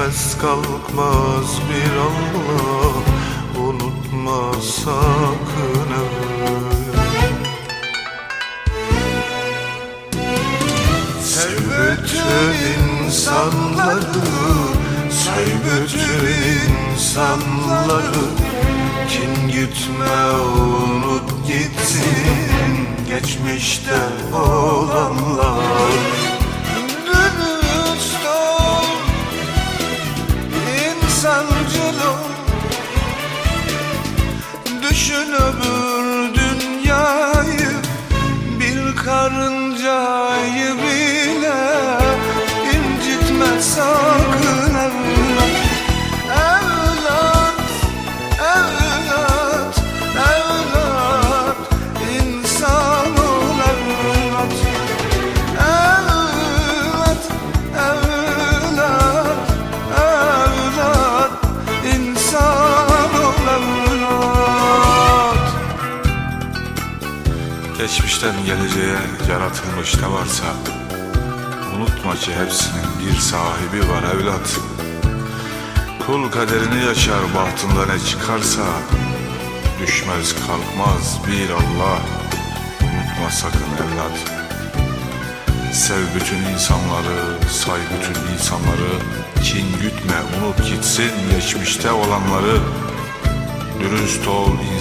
Gitmez kalkmaz bir Allah Unutma sakın Sev bütün insanları Sev bütün insanları. Kin gütme unut gitsin Geçmişte olanlar karıncayı bile incitme sakın Geçmişten geleceğe yaratılmış ne varsa Unutma ki hepsinin bir sahibi var evlat. Kul kaderini yaşar bahtında ne çıkarsa Düşmez kalkmaz bir Allah. Unutma sakın evlat. Sev bütün insanları, say bütün insanları. Kin gütme, unut gitsin geçmişte olanları. Dürüst ol insan